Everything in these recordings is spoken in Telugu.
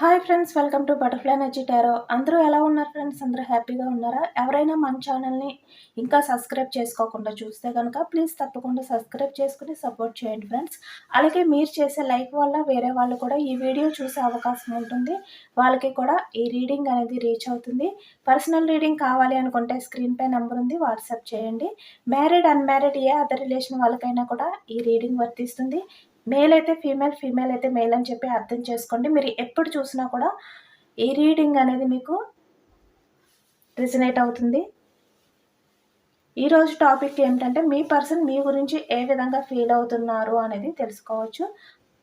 Hi friends welcome to butterfly energy tarot. అందరూ ఎలా ఉన్నారు ఫ్రెండ్స్? అందరూ హ్యాపీగా ఉన్నారా? ఎవరైనా మన ఛానల్ని ఇంకా సబ్స్క్రైబ్ చేసుకోకుండా చూస్తే కనుక ప్లీజ్ తప్పకుండా సబ్స్క్రైబ్ చేసుకుని సపోర్ట్ చేయండి ఫ్రెండ్స్. అలాగే మీరు చేసే లైక్ వల్ల వేరే వాళ్ళు కూడా ఈ వీడియో చూసే అవకాశం ఉంటుంది. వాళ్ళకి కూడా ఈ రీడింగ్ అనేది రీచ్ అవుతుంది. పర్సనల్ రీడింగ్ కావాలి అనుకుంటే స్క్రీన్ పై నెంబర్ ఉంది వాట్సాప్ చేయండి. మ్యారీడ్ అన్మ్యారీడ్ ఏ అదర్ రిలేషన్ వాళ్ళకైనా కూడా ఈ రీడింగ్ వర్తిస్తుంది. మేల్ అయితే ఫీమేల్ ఫీమేల్ అయితే మేల్ అని చెప్పి అర్థం చేసుకోండి. మీరు ఎప్పుడు చూసినా కూడా ఈ రీడింగ్ అనేది మీకు రిజనేట్ అవుతుంది. ఈరోజు టాపిక్ ఏమిటంటే మీ పర్సన్ మీ గురించి ఏ విధంగా ఫీల్ అవుతున్నారు అనేది తెలుసుకోవచ్చు.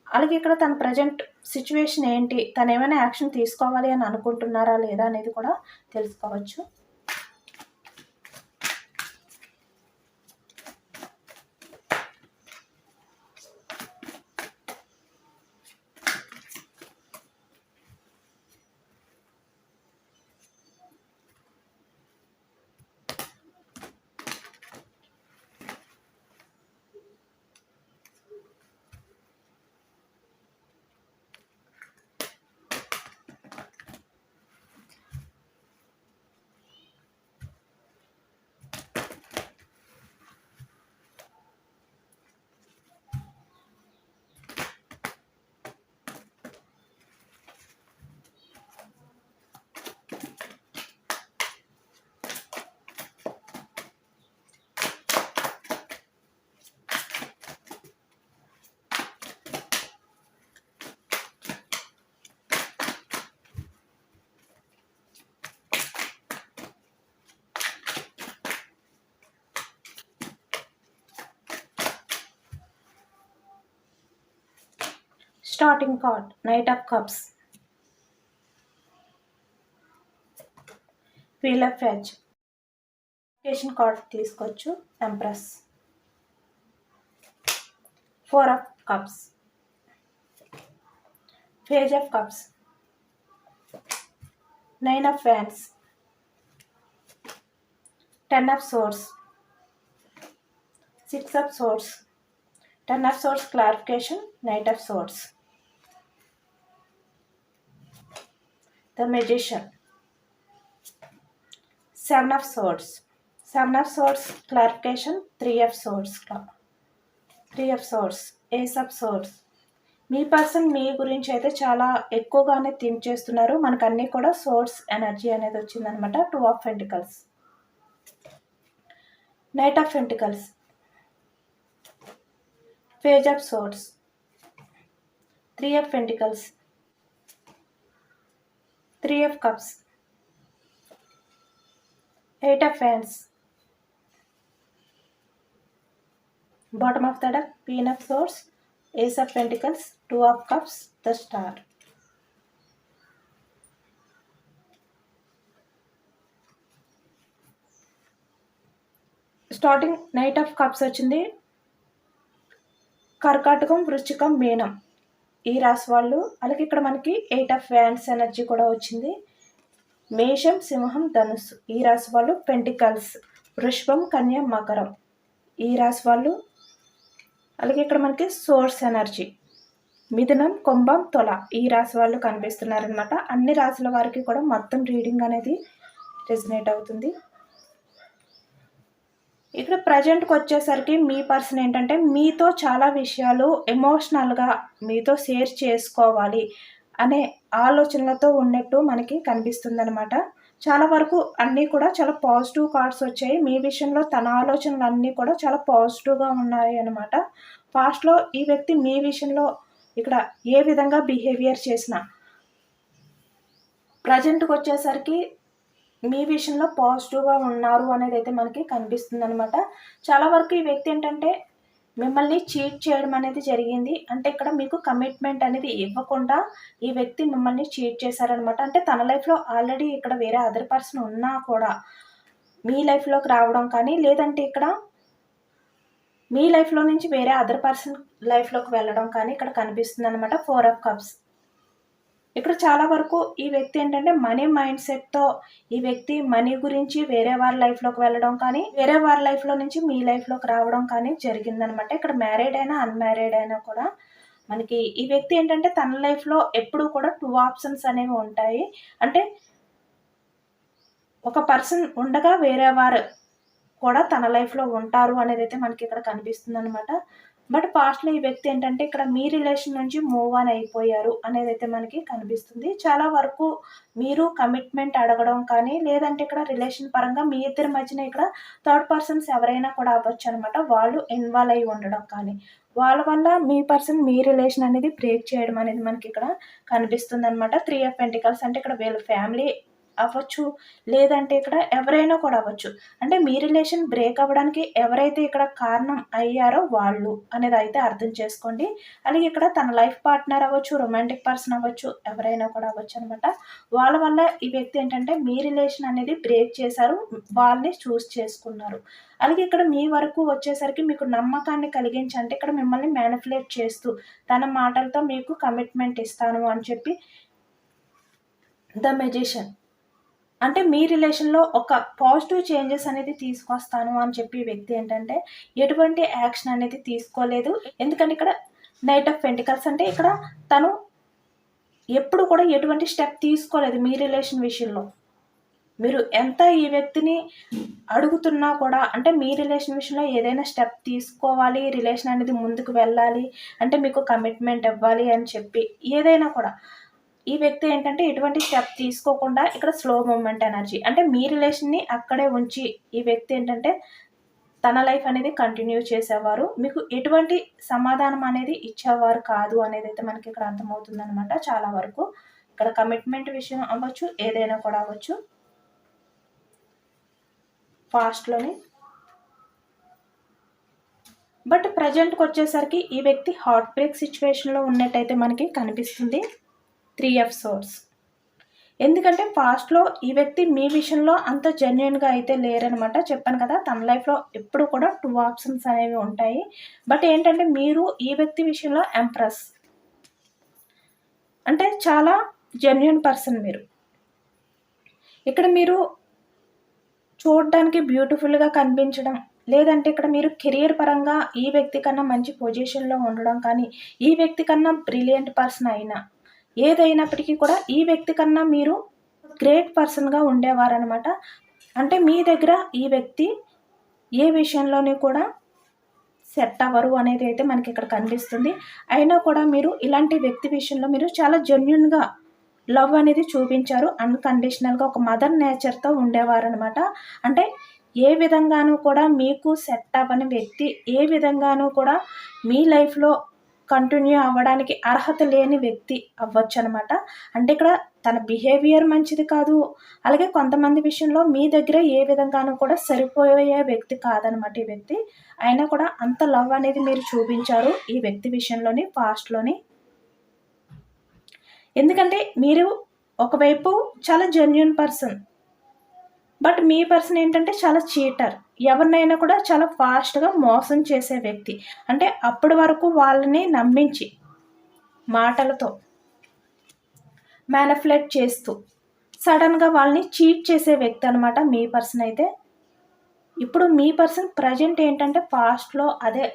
అలాగే ఇక్కడ తన ప్రజెంట్ సిచ్యువేషన్ ఏంటి? తను ఏమైనా యాక్షన్ తీసుకోవాలి అని అనుకుంటున్నారా లేదా అనేది కూడా తెలుసుకోవచ్చు. Starting card knight of cups wheel of fetch application card తీసుకోవచ్చు empress four of cups page of cups nine of fans ten of swords six of swords ten of swords clarification knight of swords the magician seven of swords seven of swords clarification three of swords three of swords ace of swords me person మీ గురించి అయితే చాలా ఎక్కువగానే థింక్ చేస్తున్నారు. మనకు అన్నీ కూడా సోర్స్ ఎనర్జీ అనేది వచ్చిందనమాట. Two of pentacles knight of pentacles page of swords three of pentacles three of cups. Eight of fans. Bottom of the deck queen of swords ace of pentacles two of cups the star. Starting knight of cups వచ్చింది. కర్కాటకం వృశ్చికం మీనం. ఈ రాశి వాళ్ళు అలాగే ఇక్కడ మనకి ఎయిట్ ఆఫ్ ఫ్యాన్స్ ఎనర్జీ కూడా వచ్చింది. మేషం సింహం ధనుస్సు. ఈ రాశి వాళ్ళు పెంటికల్స్ వృషభం కన్య మకరం. ఈ రాశి వాళ్ళు అలాగే ఇక్కడ మనకి సోర్స్ ఎనర్జీ మిథునం కుంభం తొల. ఈ రాశి వాళ్ళు కనిపిస్తున్నారనమాట అన్ని రాశుల వారికి కూడా మొత్తం రీడింగ్ అనేది రెజినేట్ అవుతుంది. ఇక్కడ ప్రజెంట్కి వచ్చేసరికి మీ పర్సన్ ఏంటంటే మీతో చాలా విషయాలు ఎమోషనల్గా మీతో షేర్ చేసుకోవాలి అనే ఆలోచనలతో ఉన్నట్టు మనకి కనిపిస్తుంది అనమాట చాలా వరకు అన్నీ కూడా చాలా పాజిటివ్ కార్డ్స్ వచ్చాయి. మీ విషయంలో తన ఆలోచనలు అన్నీ కూడా చాలా పాజిటివ్గా ఉన్నాయి అనమాట ఫాస్ట్లో ఈ వ్యక్తి మీ విషయంలో ఇక్కడ ఏ విధంగా బిహేవియర్ చేసినా ప్రజెంట్కి వచ్చేసరికి మీ విషయంలో పాజిటివ్గా ఉన్నారు అనేది అయితే మనకి కనిపిస్తుంది అనమాట చాలా వరకు ఈ వ్యక్తి ఏంటంటే మిమ్మల్ని చీట్ చేయడం అనేది జరిగింది. అంటే ఇక్కడ మీకు కమిట్మెంట్ అనేది ఇవ్వకుండా ఈ వ్యక్తి మిమ్మల్ని చీట్ చేశారనమాట అంటే తన లైఫ్లో ఆల్రెడీ ఇక్కడ వేరే అదర్ పర్సన్ ఉన్నా కూడా మీ లైఫ్లోకి రావడం కానీ లేదంటే ఇక్కడ మీ లైఫ్లో నుంచి వేరే అదర్ పర్సన్ లైఫ్లోకి వెళ్ళడం కానీ ఇక్కడ కనిపిస్తుంది అనమాట ఫోర్ ఆఫ్ కప్స్. ఇక్కడ చాలా వరకు ఈ వ్యక్తి ఏంటంటే మనీ మైండ్ సెట్తో ఈ వ్యక్తి మనీ గురించి వేరే వారి లైఫ్లోకి వెళ్ళడం కానీ వేరే వారి లైఫ్లో నుంచి మీ లైఫ్లోకి రావడం కానీ జరిగిందనమాట. ఇక్కడ మ్యారీడ్ అయినా అన్మ్యారీడ్ అయినా కూడా మనకి ఈ వ్యక్తి ఏంటంటే తన లైఫ్లో ఎప్పుడు కూడా టూ ఆప్షన్స్ అనేవి ఉంటాయి. అంటే ఒక పర్సన్ ఉండగా వేరే వారు కూడా తన లైఫ్లో ఉంటారు అనేది అయితే మనకి ఇక్కడ కనిపిస్తుంది అనమాట బట్ పాస్ట్లో ఈ వ్యక్తి ఏంటంటే ఇక్కడ మీ రిలేషన్ నుంచి మూవ్ ఆన్ అయిపోయారు అనేది అయితే మనకి కనిపిస్తుంది. చాలా వరకు మీరు కమిట్మెంట్ అడగడం కానీ లేదంటే ఇక్కడ రిలేషన్ పరంగా మీ ఇద్దరి మధ్యన ఇక్కడ థర్డ్ పర్సన్స్ ఎవరైనా కూడా అవ్వచ్చు అనమాట వాళ్ళు ఇన్వాల్వ్ అయి ఉండడం కానీ వాళ్ళ వల్ల మీ పర్సన్ మీ రిలేషన్ అనేది బ్రేక్ చేయడం అనేది మనకి ఇక్కడ కనిపిస్తుంది అనమాట త్రీ ఆఫ్ పెంటికల్స్ అంటే ఇక్కడ వీళ్ళ ఫ్యామిలీ అవ్వచ్చు లేదంటే ఇక్కడ ఎవరైనా కూడా అవ్వచ్చు. అంటే మీ రిలేషన్ బ్రేక్ అవ్వడానికి ఎవరైతే ఇక్కడ కారణం అయ్యారో వాళ్ళు అనేది అయితే అర్థం చేసుకోండి. అలాగే ఇక్కడ తన లైఫ్ పార్ట్నర్ అవ్వచ్చు రొమాంటిక్ పర్సన్ అవ్వచ్చు ఎవరైనా కూడా అవ్వచ్చు అనమాట వాళ్ళ వల్ల ఈ వ్యక్తి ఏంటంటే మీ రిలేషన్ అనేది బ్రేక్ చేశారు వాళ్ళని చూస్ చేసుకున్నారు. అలాగే ఇక్కడ మీ వరకు వచ్చేసరికి మీకు నమ్మకాన్ని కలిగించి అంటే ఇక్కడ మిమ్మల్ని మ్యానిపులేట్ చేస్తూ తన మాటలతో మీకు కమిట్మెంట్ ఇస్తాను అని చెప్పి ద మెజిషియన్. అంటే మీ రిలేషన్లో ఒక పాజిటివ్ చేంజెస్ అనేది తీసుకొస్తాను అని చెప్పి వ్యక్తి ఏంటంటే ఎటువంటి యాక్షన్ అనేది తీసుకోలేదు. ఎందుకంటే ఇక్కడ నైట్ ఆఫ్ పెంటికల్స్ అంటే ఇక్కడ తను ఎప్పుడు కూడా ఎటువంటి స్టెప్ తీసుకోలేదు మీ రిలేషన్ విషయంలో. మీరు ఎంత ఈ వ్యక్తిని అడుగుతున్నా కూడా అంటే మీ రిలేషన్ విషయంలో ఏదైనా స్టెప్ తీసుకోవాలి రిలేషన్ అనేది ముందుకు వెళ్ళాలి అంటే మీకు కమిట్మెంట్ ఇవ్వాలి అని చెప్పి ఏదైనా కూడా. ఈ వ్యక్తి ఏంటంటే ఎటువంటి స్టెప్ తీసుకోకుండా ఇక్కడ స్లో మూమెంట్ ఎనర్జీ అంటే మీ రిలేషన్ని అక్కడే ఉంచి ఈ వ్యక్తి ఏంటంటే తన లైఫ్ అనేది కంటిన్యూ చేసేవారు. మీకు ఎటువంటి సమాధానం అనేది ఇచ్చేవారు కాదు అనేది అయితే మనకి ఇక్కడ అర్థమవుతుంది అనమాట చాలా వరకు. ఇక్కడ కమిట్మెంట్ విషయం అవ్వచ్చు ఏదైనా కూడా అవ్వచ్చు. ఫాస్ట్లోని బట్ ప్రజెంట్కి వచ్చేసరికి ఈ వ్యక్తి హార్ట్ బ్రేక్ సిచ్యువేషన్లో ఉన్నట్టయితే మనకి కనిపిస్తుంది. Three of swords. ఎందుకంటే పాస్ట్లో ఈ వ్యక్తి మీ విషయంలో అంత జెన్యున్గా అయితే లేరనమాట. చెప్పాను కదా తన లైఫ్లో ఎప్పుడు కూడా టూ ఆప్షన్స్ అనేవి ఉంటాయి. బట్ ఏంటంటే మీరు ఈ వ్యక్తి విషయంలో ఎంప్రెస్ అంటే చాలా జెన్యున్ పర్సన్ మీరు. ఇక్కడ మీరు చూడడానికి బ్యూటిఫుల్గా కనిపించడం లేదంటే ఇక్కడ మీరు కెరియర్ పరంగా ఈ వ్యక్తి కన్నా మంచి పొజిషన్లో ఉండడం కానీ ఈ వ్యక్తి కన్నా బ్రిలియంట్ పర్సన్ అయినా ఏదైనప్పటికీ కూడా ఈ వ్యక్తి కన్నా మీరు గ్రేట్ పర్సన్గా ఉండేవారనమాట అంటే మీ దగ్గర ఈ వ్యక్తి ఏ విషయంలోనే కూడా సెట్ అవ్వరు అనేది అయితే మనకి ఇక్కడ కనిపిస్తుంది. అయినా కూడా మీరు ఇలాంటి వ్యక్తి విషయంలో మీరు చాలా జెన్యున్గా లవ్ అనేది చూపించారు. అన్కండిషనల్గా ఒక మదర్ నేచర్తో ఉండేవారనమాట అంటే ఏ విధంగానూ కూడా మీకు సెట్ అవ్వని వ్యక్తి ఏ విధంగానూ కూడా మీ లైఫ్లో కంటిన్యూ అవ్వడానికి అర్హత లేని వ్యక్తి అవ్వచ్చు అనమాట అంటే ఇక్కడ తన బిహేవియర్ మంచిది కాదు. అలాగే కొంతమంది విషయంలో మీ దగ్గర ఏ విధంగానూ కూడా సరిపోయే వ్యక్తి కాదనమాట ఈ వ్యక్తి. అయినా కూడా అంత లవ్ అనేది మీరు చూపించారు ఈ వ్యక్తి విషయంలోని పాస్ట్లోని ఎందుకంటే మీరు ఒకవైపు చాలా జెన్యున్ పర్సన్ బట్ మీ పర్సన్ ఏంటంటే చాలా చీటర్. ఎవరినైనా కూడా చాలా ఫాస్ట్గా మోసం చేసే వ్యక్తి. అంటే అప్పటి వరకు వాళ్ళని నమ్మించి మాటలతో మ్యానిఫ్లేట్ చేస్తూ సడన్గా వాళ్ళని చీట్ చేసే వ్యక్తి అనమాట మీ పర్సన్ అయితే. ఇప్పుడు మీ పర్సన్ ప్రజెంట్ ఏంటంటే పాస్ట్లో అదే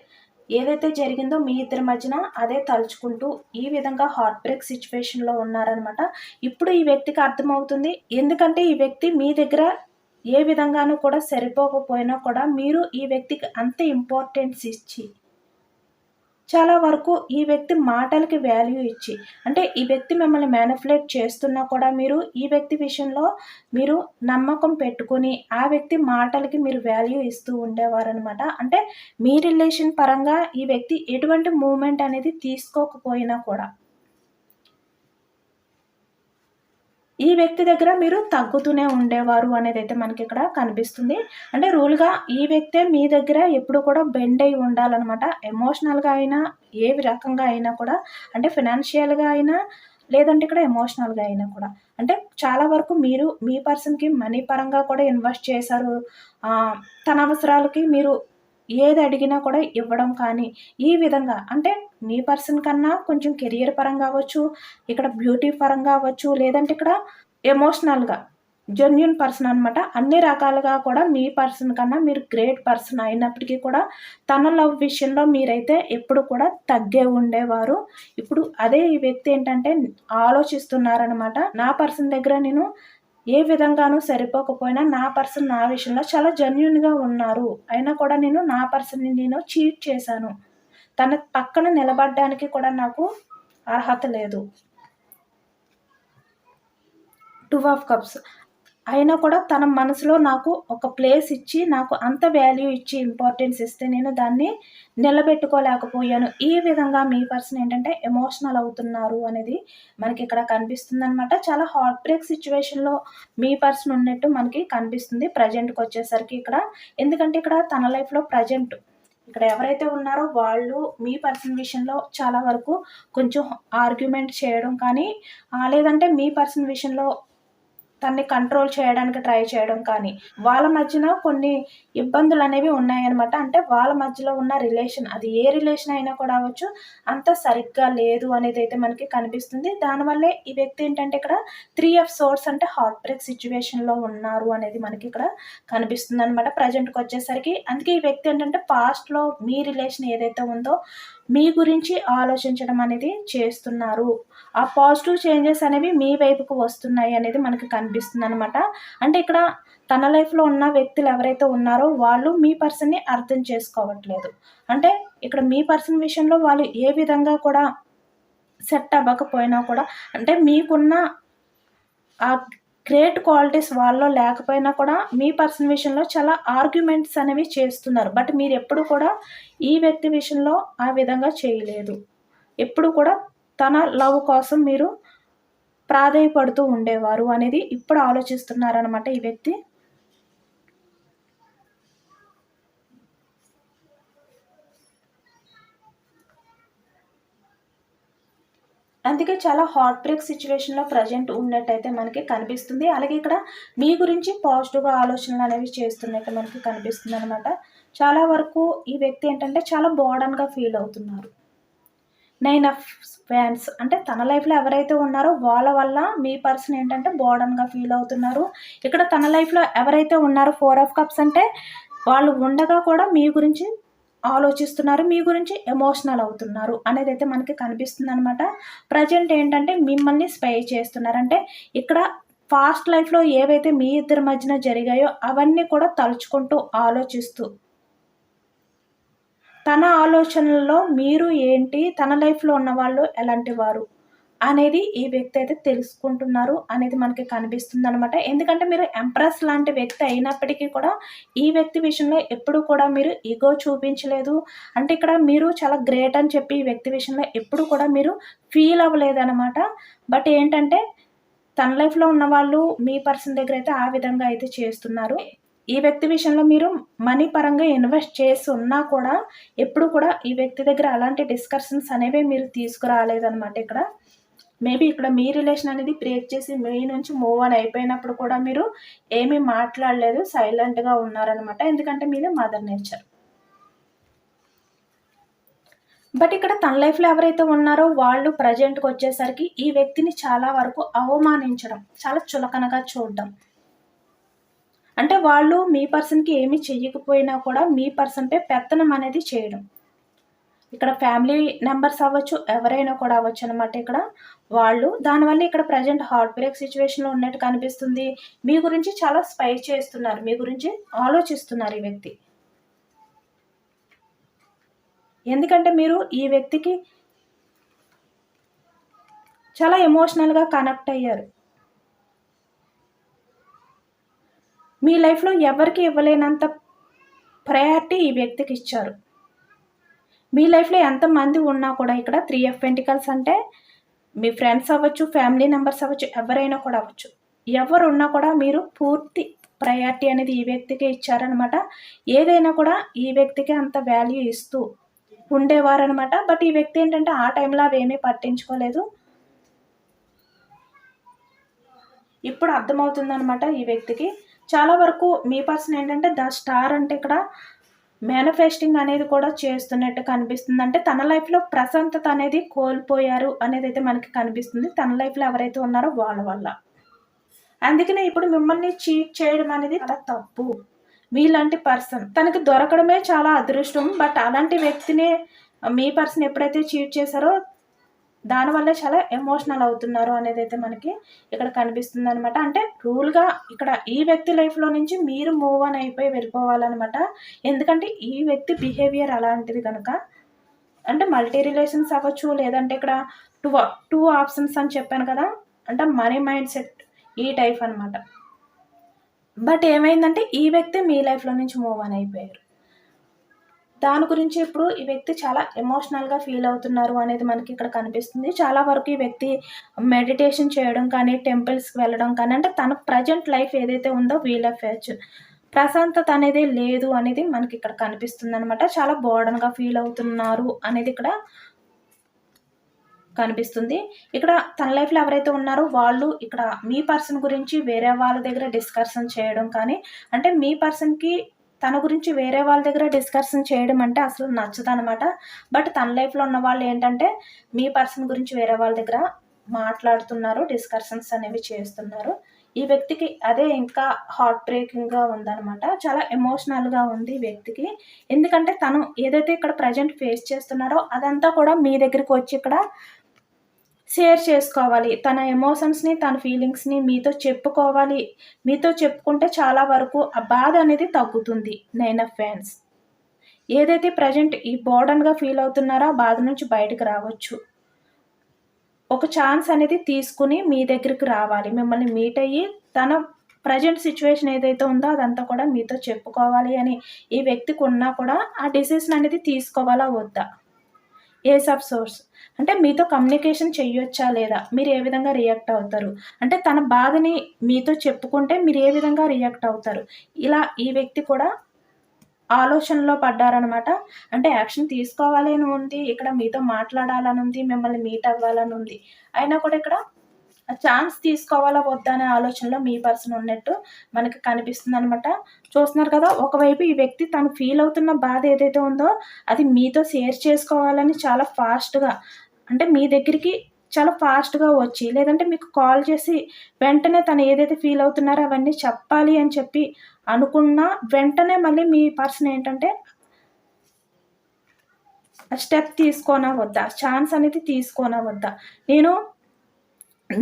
ఏదైతే జరిగిందో మీ ఇద్దరి మధ్యన అదే తలుచుకుంటూ ఈ విధంగా హార్ట్ బ్రేక్ సిచ్యువేషన్లో ఉన్నారనమాట ఇప్పుడు ఈ వ్యక్తికి అర్థమవుతుంది. ఎందుకంటే ఈ వ్యక్తి మీ దగ్గర ఏ విధంగానూ కూడా సరిపోకపోయినా కూడా మీరు ఈ వ్యక్తికి అంత ఇంపార్టెన్స్ ఇచ్చి చాలా వరకు ఈ వ్యక్తి మాటలకి వాల్యూ ఇచ్చి అంటే ఈ వ్యక్తి మిమ్మల్ని మ్యానిపులేట్ చేస్తున్నా కూడా మీరు ఈ వ్యక్తి విషయంలో మీరు నమ్మకం పెట్టుకుని ఆ వ్యక్తి మాటలకి మీరు వాల్యూ ఇస్తూ ఉండేవారనమాట అంటే మీ రిలేషన్ పరంగా ఈ వ్యక్తి ఎటువంటి మూమెంట్ అనేది తీసుకోకపోయినా కూడా ఈ వ్యక్తి దగ్గర మీరు తగ్గుతూనే ఉండేవారు అనేది అయితే మనకి ఇక్కడ కనిపిస్తుంది. అంటే రూల్గా ఈ వ్యక్తే మీ దగ్గర ఎప్పుడు కూడా బెండ్ అయి ఉండాలన్నమాట. ఎమోషనల్గా అయినా ఏ రకంగా అయినా కూడా అంటే ఫినాన్షియల్గా అయినా లేదంటే ఇక్కడ ఎమోషనల్గా అయినా కూడా. అంటే చాలా వరకు మీరు మీ పర్సన్కి మనీ పరంగా కూడా ఇన్వెస్ట్ చేశారు. తన అవసరాలకి మీరు ఏది అడిగినా కూడా ఇవ్వడం కానీ ఈ విధంగా అంటే మీ పర్సన్ కన్నా కొంచెం కెరియర్ పరంగా అవ్వచ్చు ఇక్కడ బ్యూటీ పరంగా అవ్వచ్చు లేదంటే ఇక్కడ ఎమోషనల్గా జెన్యున్ పర్సన్ అనమాట అన్ని రకాలుగా కూడా మీ పర్సన్ కన్నా మీరు గ్రేట్ పర్సన్ అయినప్పటికీ కూడా తన లవ్ విషయంలో మీరైతే ఎప్పుడు కూడా తగ్గే ఉండేవారు. ఇప్పుడు అదే ఈ వ్యక్తి ఏంటంటే ఆలోచిస్తున్నారనమాట నా పర్సన్ దగ్గర నేను ఏ విధంగానూ సరిపోకపోయినా నా పర్సన్ నా విషయంలో చాలా జెన్యున్గా ఉన్నారు. అయినా కూడా నేను నా పర్సన్ని నేను చీట్ చేశాను. తన పక్కన నిలబడడానికి కూడా నాకు అర్హత లేదు. Two of cups. అయినా కూడా తన మనసులో నాకు ఒక ప్లేస్ ఇచ్చి నాకు అంత వాల్యూ ఇచ్చి ఇంపార్టెన్స్ ఇస్తే నేను దాన్ని నిలబెట్టుకోలేకపోయాను. ఈ విధంగా మీ పర్సన్ ఏంటంటే ఎమోషనల్ అవుతున్నారు అనేది మనకి ఇక్కడ కనిపిస్తుంది అనమాట చాలా హార్ట్ బ్రేక్ సిచ్యువేషన్లో మీ పర్సన్ ఉన్నట్టు మనకి కనిపిస్తుంది ప్రజెంట్కి వచ్చేసరికి ఇక్కడ. ఎందుకంటే ఇక్కడ తన లైఫ్లో ప్రజెంట్ ఇక్కడ ఎవరైతే ఉన్నారో వాళ్ళు మీ పర్సన్ విషయంలో చాలా వరకు కొంచెం ఆర్గ్యుమెంట్ చేయడం కానీ లేదంటే మీ పర్సన్ విషయంలో తన్ని కంట్రోల్ చేయడానికి ట్రై చేయడం కానీ వాళ్ళ మధ్యన కొన్ని ఇబ్బందులు అనేవి ఉన్నాయన్నమాట. అంటే వాళ్ళ మధ్యలో ఉన్న రిలేషన్ అది ఏ రిలేషన్ అయినా కూడా అవ్వచ్చు. అంత సరిగ్గా లేదు అనేది అయితే మనకి కనిపిస్తుంది. దానివల్లే ఈ వ్యక్తి ఏంటంటే ఇక్కడ త్రీ ఆఫ్ సోర్స్ అంటే హార్ట్ బ్రేక్ సిచ్యువేషన్లో ఉన్నారు అనేది మనకి ఇక్కడ కనిపిస్తుంది అనమాట ప్రజెంట్కి వచ్చేసరికి. అందుకే ఈ వ్యక్తి ఏంటంటే పాస్ట్లో మీ రిలేషన్ ఏదైతే ఉందో మీ గురించి ఆలోచించడం అనేది చేస్తున్నారు. ఆ పాజిటివ్ చేంజెస్ అనేవి మీ వైపుకు వస్తున్నాయి అనేది మనకి కనిపిస్తుంది అనమాట అంటే ఇక్కడ తన లైఫ్లో ఉన్న వ్యక్తులు ఎవరైతే ఉన్నారో వాళ్ళు మీ పర్సన్ని అర్థం చేసుకోవట్లేదు. అంటే ఇక్కడ మీ పర్సన్ విషయంలో వాళ్ళు ఏ విధంగా కూడా సెట్ అవ్వకపోయినా కూడా అంటే మీకున్న ఆ గ్రేట్ క్వాలిటీస్ వాళ్ళలో లేకపోయినా కూడా మీ పర్సన్ విషయంలో చాలా ఆర్గ్యుమెంట్స్ అనేవి చేస్తున్నారు. బట్ మీరు ఎప్పుడు కూడా ఈ వ్యక్తి విషయంలో ఆ విధంగా చేయలేదు. ఎప్పుడు కూడా తన లవ్ కోసం మీరు ప్రాధాయపడుతూ ఉండేవారు అనేది ఇప్పుడు ఆలోచిస్తున్నారనమాట ఈ వ్యక్తి. అందుకే చాలా హార్ట్ బ్రేక్ సిచ్యువేషన్లో ప్రజెంట్ ఉన్నట్టయితే మనకి కనిపిస్తుంది. అలాగే ఇక్కడ మీ గురించి పాజిటివ్గా ఆలోచనలు అనేవి చేస్తున్నట్టు మనకి కనిపిస్తుంది అనమాట చాలా వరకు ఈ వ్యక్తి ఏంటంటే చాలా బోర్డన్గా ఫీల్ అవుతున్నారు. నైన్ ఆఫ్ ఫ్యాన్స్ అంటే తన లైఫ్లో ఎవరైతే ఉన్నారో వాళ్ళ వల్ల మీ పర్సన్ ఏంటంటే బోర్డన్గా ఫీల్ అవుతున్నారు. ఇక్కడ తన లైఫ్లో ఎవరైతే ఉన్నారో ఫోర్ ఆఫ్ కప్స్ అంటే వాళ్ళు ఉండగా కూడా మీ గురించి ఆలోచిస్తున్నారు మీ గురించి ఎమోషనల్ అవుతున్నారు అనేది అయితే మనకి కనిపిస్తుంది అనమాట ప్రజెంట్ ఏంటంటే మిమ్మల్ని స్పై చేస్తున్నారు. అంటే ఇక్కడ ఫాస్ట్ లైఫ్లో ఏవైతే మీ ఇద్దరి మధ్యన జరిగాయో అవన్నీ కూడా తలుచుకుంటూ ఆలోచిస్తూ తన ఆలోచనల్లో మీరు ఏంటి తన లైఫ్లో ఉన్నవాళ్ళు ఎలాంటి వారు? అనేది ఈ వ్యక్తి అయితే తెలుసుకుంటున్నారు అనేది మనకి కనిపిస్తుంది అనమాట ఎందుకంటే మీరు ఎంప్రెస్ లాంటి వ్యక్తి అయినప్పటికీ కూడా ఈ వ్యక్తి విషయంలో ఎప్పుడు కూడా మీరు ఈగో చూపించలేదు. అంటే ఇక్కడ మీరు చాలా గ్రేట్ అని చెప్పి ఈ వ్యక్తి విషయంలో ఎప్పుడు కూడా మీరు ఫీల్ అవ్వలేదన్నమాట. బట్ ఏంటంటే తన లైఫ్లో ఉన్న వాళ్ళు మీ పర్సన్ దగ్గర అయితే ఆ విధంగా అయితే చేస్తున్నారు. ఈ వ్యక్తి విషయంలో మీరు మనీ పరంగా ఇన్వెస్ట్ చేసి ఉన్నా కూడా ఎప్పుడు కూడా ఈ వ్యక్తి దగ్గర అలాంటి డిస్కషన్స్ అనేవి మీరు తీసుకురాలేదనమాట ఇక్కడ. మేబీ ఇక్కడ మీ రిలేషన్ అనేది బ్రేక్ చేసి మీ నుంచి మూవ్ ఆన్ అయిపోయినప్పుడు కూడా మీరు ఏమీ మాట్లాడలేదు సైలెంట్గా ఉన్నారనమాట ఎందుకంటే మీదే మదర్ నేచర్. బట్ ఇక్కడ తన లైఫ్లో ఎవరైతే ఉన్నారో వాళ్ళు ప్రజెంట్కి వచ్చేసరికి ఈ వ్యక్తిని చాలా వరకు అవమానించడం చాలా చులకనగా చూడడం. అంటే వాళ్ళు మీ పర్సన్కి ఏమి చెయ్యకపోయినా కూడా మీ పర్సన్పై పెత్తనం అనేది చేయడం. ఇక్కడ ఫ్యామిలీ మెంబర్స్ అవ్వచ్చు ఎవరైనా కూడా అవ్వచ్చు అనమాట ఇక్కడ. వాళ్ళు దానివల్ల ఇక్కడ ప్రజెంట్ హార్ట్ బ్రేక్ సిచ్యువేషన్లో ఉన్నట్టు కనిపిస్తుంది. మీ గురించి చాలా స్పై చేస్తున్నారు. మీ గురించి ఆలోచిస్తున్నారు ఈ వ్యక్తి. ఎందుకంటే మీరు ఈ వ్యక్తికి చాలా ఎమోషనల్గా కనెక్ట్ అయ్యారు. మీ లైఫ్లో ఎవరికి ఇవ్వలేనంత ప్రయారిటీ ఈ వ్యక్తికి ఇచ్చారు. మీ లైఫ్లో ఎంతమంది ఉన్నా కూడా ఇక్కడ త్రీ ఎఫ్ పెంటికల్స్ అంటే మీ ఫ్రెండ్స్ అవ్వచ్చు ఫ్యామిలీ మెంబర్స్ అవ్వచ్చు ఎవరైనా కూడా అవ్వచ్చు. ఎవరు ఉన్నా కూడా మీరు పూర్తి ప్రయారిటీ అనేది ఈ వ్యక్తికి ఇచ్చారనమాట. ఏదైనా కూడా ఈ వ్యక్తికి అంత వాల్యూ ఇస్తూ ఉండేవారనమాట. బట్ ఈ వ్యక్తి ఏంటంటే ఆ టైంలో అవేమీ పట్టించుకోలేదు. ఇప్పుడు అర్థమవుతుందనమాట ఈ వ్యక్తికి. చాలా వరకు మీ పర్సన్ ఏంటంటే ద స్టార్ అంటే ఇక్కడ మేనిఫెస్టింగ్ అనేది కూడా చేస్తున్నట్టు కనిపిస్తుంది. అంటే తన లైఫ్లో ప్రశాంతత అనేది కోల్పోయారు అనేది అయితే మనకి కనిపిస్తుంది. తన లైఫ్లో ఎవరైతే ఉన్నారో వాళ్ళ వల్ల. అందుకనే ఇప్పుడు మిమ్మల్ని చీట్ చేయడం అనేది తప్పు. మీలాంటి పర్సన్. తనకి దొరకడమే చాలా అదృష్టం. బట్ అలాంటి వ్యక్తిని మీ పర్సన్ ఎప్పుడైతే చీట్ చేశారో దానివల్ల చాలా ఎమోషనల్ అవుతున్నారు అనేది అయితే మనకి ఇక్కడ కనిపిస్తుంది అనమాట అంటే రూల్గా ఇక్కడ ఈ వ్యక్తి లైఫ్లో నుంచి మీరు మూవ్ ఆన్ అయిపోయి వెళ్ళిపోవాలన్నమాట. ఎందుకంటే ఈ వ్యక్తి బిహేవియర్ అలాంటిది కనుక అంటే మల్టీ రిలేషన్స్ అవ్వచ్చు లేదంటే ఇక్కడ టూ టూ ఆప్షన్స్ అని చెప్పాను కదా అంటే మనీ మైండ్ సెట్ ఈ టైప్ అనమాట బట్ ఏమైందంటే ఈ వ్యక్తి మీ లైఫ్లో నుంచి మూవ్ ఆన్ అయిపోయారు. దాని గురించి ఇప్పుడు ఈ వ్యక్తి చాలా ఎమోషనల్గా ఫీల్ అవుతున్నారు అనేది మనకి ఇక్కడ కనిపిస్తుంది. చాలా వరకు ఈ వ్యక్తి మెడిటేషన్ చేయడం కానీ టెంపుల్స్కి వెళ్ళడం కానీ అంటే తన ప్రజెంట్ లైఫ్ ఏదైతే ఉందో వీల్ ఆఫ్ ప్రశాంతత అనేది లేదు అనేది మనకి ఇక్కడ కనిపిస్తుంది అనమాట చాలా బోర్డన్గా ఫీల్ అవుతున్నారు అనేది ఇక్కడ కనిపిస్తుంది. ఇక్కడ తన లైఫ్లో ఎవరైతే ఉన్నారో వాళ్ళు ఇక్కడ మీ పర్సన్ గురించి వేరే వాళ్ళ దగ్గర డిస్కషన్ చేయడం కానీ అంటే మీ పర్సన్కి తన గురించి వేరే వాళ్ళ దగ్గర డిస్కషన్ చేయడం అంటే అసలు నచ్చదనమాట బట్ తన లైఫ్లో ఉన్న వాళ్ళు ఏంటంటే మీ పర్సన్ గురించి వేరే వాళ్ళ దగ్గర మాట్లాడుతున్నారు డిస్కషన్స్ అనేవి చేస్తున్నారు. ఈ వ్యక్తికి అదే ఇంకా హార్ట్ బ్రేకింగ్గా ఉందనమాట చాలా ఎమోషనల్గా ఉంది ఈ వ్యక్తికి. ఎందుకంటే తను ఏదైతే ఇక్కడ ప్రజెంట్ ఫేస్ చేస్తున్నారో అదంతా కూడా మీ దగ్గరికి వచ్చి ఇక్కడ షేర్ చేసుకోవాలి. తన ఎమోషన్స్ని తన ఫీలింగ్స్ని మీతో చెప్పుకోవాలి. మీతో చెప్పుకుంటే చాలా వరకు ఆ బాధ అనేది తగ్గుతుంది నైన్ ఆఫ్ ఫ్యాన్స్ ఏదైతే ప్రజెంట్ ఈ బోర్డన్గా ఫీల్ అవుతున్నారో ఆ బాధ నుంచి బయటకు రావచ్చు. ఒక ఛాన్స్ అనేది తీసుకుని మీ దగ్గరికి రావాలి. మిమ్మల్ని మీట్ అయ్యి తన ప్రజెంట్ సిచ్యువేషన్ ఏదైతే ఉందో అదంతా కూడా మీతో చెప్పుకోవాలి అని ఈ వ్యక్తికి ఉన్నా కూడా ఆ డిసిషన్ అనేది తీసుకోవాలా వద్దా? Ace of swords? అంటే మీతో కమ్యూనికేషన్ చెయ్యొచ్చా లేదా? మీరు ఏ విధంగా రియాక్ట్ అవుతారు? అంటే తన బాధని మీతో చెప్పుకుంటే మీరు ఏ విధంగా రియాక్ట్ అవుతారు? ఇలా ఈ వ్యక్తి కూడా ఆలోచనలో పడ్డారనమాట. అంటే యాక్షన్ తీసుకోవాలి అని ఉంది ఇక్కడ మీతో మాట్లాడాలని ఉంది మిమ్మల్ని మీట్ అవ్వాలని ఉంది. అయినా కూడా ఇక్కడ ఛాన్స్ తీసుకోవాలా వద్దా అనే ఆలోచనలో మీ పర్సన్ ఉన్నట్టు మనకి కనిపిస్తుంది అనమాట చూస్తున్నారు కదా ఒకవైపు ఈ వ్యక్తి తను ఫీల్ అవుతున్న బాధ ఏదైతే ఉందో అది మీతో షేర్ చేసుకోవాలని చాలా ఫాస్ట్గా అంటే మీ దగ్గరికి చాలా ఫాస్ట్గా వచ్చి లేదంటే మీకు కాల్ చేసి వెంటనే తను ఏదైతే ఫీల్ అవుతున్నారో అవన్నీ చెప్పాలి అని చెప్పి అనుకున్నా వెంటనే మళ్ళీ మీ పర్సన్ ఏంటంటే స్టెప్ తీసుకోనా వద్దా ఛాన్స్ అనేది తీసుకోనా వద్దా. నేను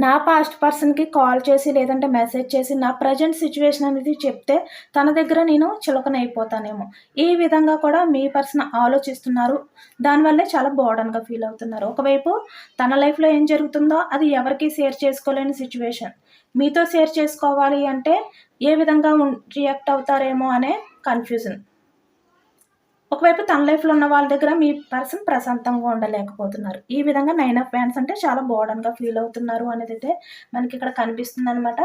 నా పాస్ట్ పర్సన్కి కాల్ చేసి లేదంటే మెసేజ్ చేసి నా ప్రజెంట్ సిచ్యువేషన్ అనేది చెప్తే తన దగ్గర నేను చులకనైపోతానేమో. ఈ విధంగా కూడా మీ పర్సన్ ఆలోచిస్తున్నారు. దానివల్లే చాలా బోర్డన్గా ఫీల్ అవుతున్నారు. ఒకవైపు తన లైఫ్లో ఏం జరుగుతుందో అది ఎవరికి షేర్ చేసుకోలేని సిచ్యువేషన్ మీతో షేర్ చేసుకోవాలి అంటే ఏ విధంగా రియాక్ట్ అవుతారేమో అనే కన్ఫ్యూజన్ ఒకవైపు తన లైఫ్లో ఉన్న వాళ్ళ దగ్గర మీ పర్సన్ ప్రశాంతంగా ఉండలేకపోతున్నారు. ఈ విధంగా నైన్ ఆఫ్ ఫ్యాన్స్ అంటే చాలా బోర్డన్గా ఫీల్ అవుతున్నారు అనేది అయితే మనకి ఇక్కడ కనిపిస్తుంది అనమాట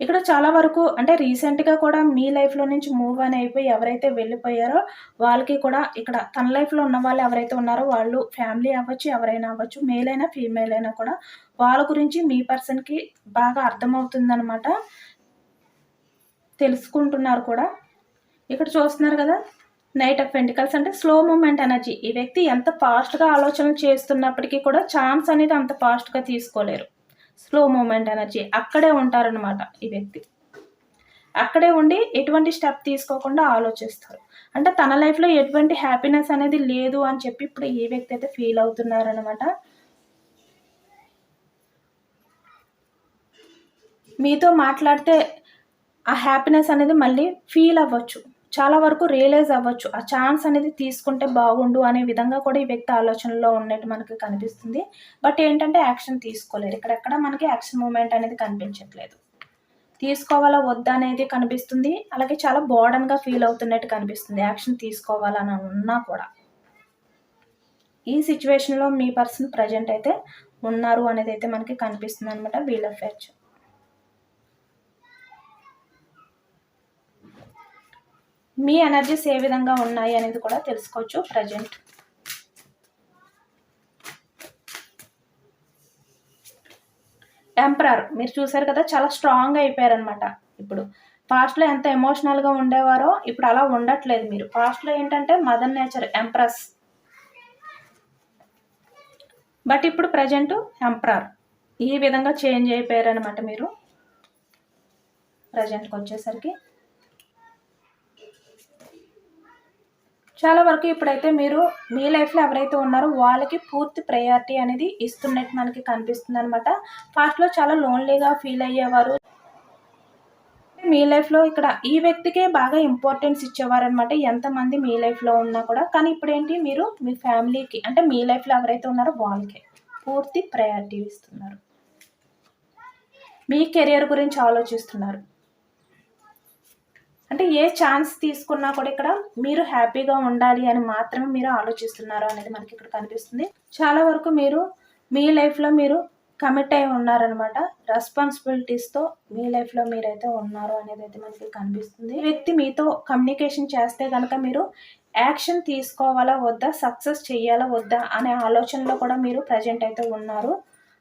ఇక్కడ చాలా వరకు అంటే రీసెంట్గా కూడా మీ లైఫ్లో నుంచి మూవ్ అని అయిపోయి ఎవరైతే వెళ్ళిపోయారో వాళ్ళకి కూడా ఇక్కడ తన లైఫ్లో ఉన్న వాళ్ళు ఎవరైతే ఉన్నారో వాళ్ళు ఫ్యామిలీ అవ్వచ్చు ఎవరైనా అవ్వచ్చు మేల్ అయినా ఫీమేల్ అయినా కూడా వాళ్ళ గురించి మీ పర్సన్కి బాగా అర్థమవుతుందనమాట తెలుసుకుంటున్నారు కూడా. ఇక్కడ చూస్తున్నారు కదా నైట్ ఆఫ్ వెంటికల్స్ అంటే స్లో మూమెంట్ ఎనర్జీ ఈ వ్యక్తి ఎంత ఫాస్ట్గా ఆలోచనలు చేస్తున్నప్పటికీ కూడా ఛాన్స్ అనేది అంత ఫాస్ట్గా తీసుకోలేరు. స్లో మూమెంట్ ఎనర్జీ అక్కడే ఉంటారనమాట ఈ వ్యక్తి. అక్కడే ఉండి ఎటువంటి స్టెప్ తీసుకోకుండా ఆలోచిస్తారు. అంటే తన లైఫ్లో ఎటువంటి హ్యాపీనెస్ అనేది లేదు అని చెప్పి ఇప్పుడు ఈ వ్యక్తి అయితే ఫీల్ అవుతున్నారనమాట మీతో మాట్లాడితే ఆ హ్యాపీనెస్ అనేది మళ్ళీ ఫీల్ అవ్వచ్చు. చాలా వరకు రియలైజ్ అవ్వచ్చు. ఆ ఛాన్స్ అనేది తీసుకుంటే బాగుండు అనే విధంగా కూడా ఈ వ్యక్తి ఆలోచనలో ఉన్నట్టు మనకి కనిపిస్తుంది. బట్ ఏంటంటే యాక్షన్ తీసుకోలేదు. ఇక్కడెక్కడ మనకి యాక్షన్ మూమెంట్ అనేది కనిపించట్లేదు. తీసుకోవాలా వద్దా అనేది కనిపిస్తుంది. అలాగే చాలా బోర్డన్గా ఫీల్ అవుతున్నట్టు కనిపిస్తుంది. యాక్షన్ తీసుకోవాలని ఉన్నా కూడా. ఈ సిచ్యువేషన్లో మీ పర్సన్ ప్రజెంట్ అయితే ఉన్నారు అనేది అయితే మనకి కనిపిస్తుంది అనమాట వీల్ ఆఫ్ మీ ఎనర్జీస్ ఏ విధంగా ఉన్నాయి అనేది కూడా తెలుసుకోవచ్చు ప్రజెంట్ ఎంపరర్ మీరు చూసారు కదా చాలా స్ట్రాంగ్ అయిపోయారనమాట ఇప్పుడు పాస్ట్లో ఎంత ఎమోషనల్గా ఉండేవారో ఇప్పుడు అలా ఉండట్లేదు మీరు. పాస్ట్లో ఏంటంటే మదర్ నేచర్ ఎంప్రస్ బట్ ఇప్పుడు ప్రజెంట్ ఎంప్రర్ ఈ విధంగా చేంజ్ అయిపోయారు అనమాట మీరు ప్రజెంట్కి వచ్చేసరికి. చాలా వరకు ఇప్పుడైతే మీరు మీ లైఫ్లో ఎవరైతే ఉన్నారో వాళ్ళకి పూర్తి ప్రయారిటీ అనేది ఇస్తున్నట్టు మనకి కనిపిస్తుంది అనమాట ఫాస్ట్లో చాలా లోన్లీగా ఫీల్ అయ్యేవారు. మీ లైఫ్లో ఇక్కడ ఈ వ్యక్తికే బాగా ఇంపార్టెన్స్ ఇచ్చేవారు అనమాట ఎంతమంది మీ లైఫ్లో ఉన్నా కూడా. కానీ ఇప్పుడు ఏంటి మీరు మీ ఫ్యామిలీకి అంటే మీ లైఫ్లో ఎవరైతే ఉన్నారో వాళ్ళకే పూర్తి ప్రయారిటీ ఇస్తున్నారు. మీ కెరియర్ గురించి ఆలోచిస్తున్నారు. అంటే ఏ ఛాన్స్ తీసుకున్నా కూడా ఇక్కడ మీరు హ్యాపీగా ఉండాలి అని మాత్రమే మీరు ఆలోచిస్తున్నారు అనేది మనకి ఇక్కడ కనిపిస్తుంది. చాలా వరకు మీరు మీ లైఫ్లో మీరు కమిట్ అయి ఉన్నారనమాట రెస్పాన్సిబిలిటీస్తో మీ లైఫ్లో మీరైతే ఉన్నారు అనేది అయితే మనకి కనిపిస్తుంది. వ్యక్తి మీతో కమ్యూనికేషన్ చేస్తే కనుక మీరు యాక్షన్ తీసుకోవాలా వద్దా సక్సెస్ చేయాలా వద్దా అనే ఆలోచనలో కూడా మీరు ప్రజెంట్ అయితే ఉన్నారు.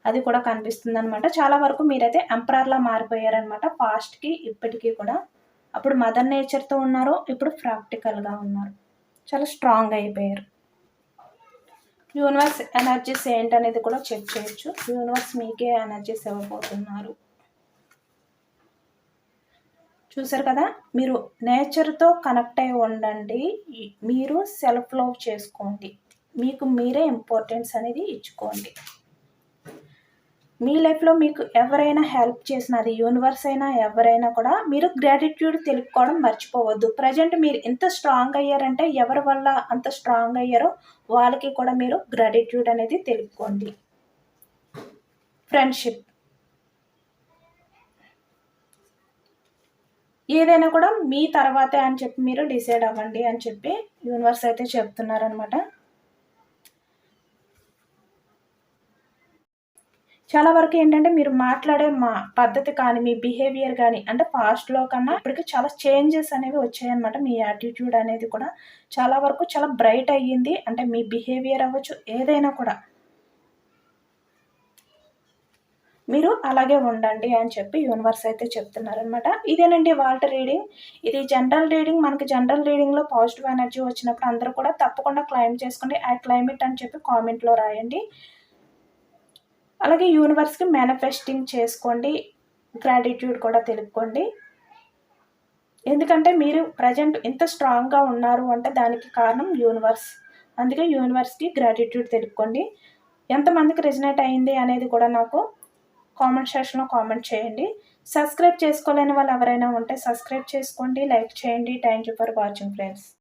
అది కూడా కనిపిస్తుంది అనమాట చాలా వరకు మీరైతే ఎంపరర్లా మారిపోయారనమాట పాస్ట్కి ఇప్పటికీ కూడా. అప్పుడు మదర్ నేచర్తో ఉన్నారు ఇప్పుడు ప్రాక్టికల్గా ఉన్నారు. చాలా స్ట్రాంగ్ అయిపోయారు. యూనివర్స్ ఎనర్జీస్ ఏంటనేది కూడా చెక్ చేయొచ్చు. యూనివర్స్ మీకే ఎనర్జీస్ ఇవ్వబోతున్నారు. చూసారు కదా మీరు నేచర్తో కనెక్ట్ అయి ఉండండి. మీరు సెల్ఫ్ లవ్ చేసుకోండి. మీకు మీరే ఇంపార్టెన్స్ అనేది ఇచ్చుకోండి. మీ లైఫ్లో మీకు ఎవరైనా హెల్ప్ చేసిన అది యూనివర్స్ అయినా ఎవరైనా కూడా మీరు గ్రాటిట్యూడ్ తెలుపుకోవడం మర్చిపోవద్దు. ప్రజెంట్ మీరు ఎంత స్ట్రాంగ్ అయ్యారంటే ఎవరి వల్ల అంత స్ట్రాంగ్ అయ్యారో వాళ్ళకి కూడా మీరు గ్రాటిట్యూడ్ అనేది తెలుపుకోండి. ఫ్రెండ్షిప్ ఏదైనా కూడా మీ తర్వాతే అని చెప్పి మీరు డిసైడ్ అవ్వండి అని చెప్పి యూనివర్స్ అయితే చెప్తున్నారనమాట చాలా వరకు ఏంటంటే మీరు మాట్లాడే మా పద్ధతి కానీ మీ బిహేవియర్ కానీ అంటే పాస్ట్లో కన్నా ఇప్పటికి చాలా చేంజెస్ అనేవి వచ్చాయన్నమాట. మీ యాటిట్యూడ్ అనేది కూడా చాలా వరకు చాలా బ్రైట్ అయ్యింది. అంటే మీ బిహేవియర్ అవ్వచ్చు ఏదైనా కూడా. మీరు అలాగే ఉండండి అని చెప్పి యూనివర్స్ అయితే చెప్తున్నారనమాట ఇదేనండి వాల్ట్ రీడింగ్ ఇది జనరల్ రీడింగ్ మనకి జనరల్ రీడింగ్లో పాజిటివ్ ఎనర్జీ వచ్చినప్పుడు అందరూ కూడా తప్పకుండా క్లైమ్ చేసుకోండి. ఆ క్లైమేట్ అని చెప్పి కామెంట్లో రాయండి. అలాగే యూనివర్స్కి మేనిఫెస్టింగ్ చేసుకోండి గ్రాటిట్యూడ్ కూడా తెలుపుకోండి. ఎందుకంటే మీరు ప్రజెంట్ ఇంత స్ట్రాంగ్గా ఉన్నారు అంటే దానికి కారణం యూనివర్స్ అందుకే యూనివర్స్కి గ్రాటిట్యూడ్ తెలుపుకోండి. ఎంతమందికి రిజనేట్ అయింది అనేది కూడా నాకు కామెంట్ సెక్షన్లో కామెంట్ చేయండి. సబ్స్క్రైబ్ చేసుకోలేని వాళ్ళు ఎవరైనా ఉంటే సబ్స్క్రైబ్ చేసుకోండి లైక్ చేయండి. Thank you for watching friends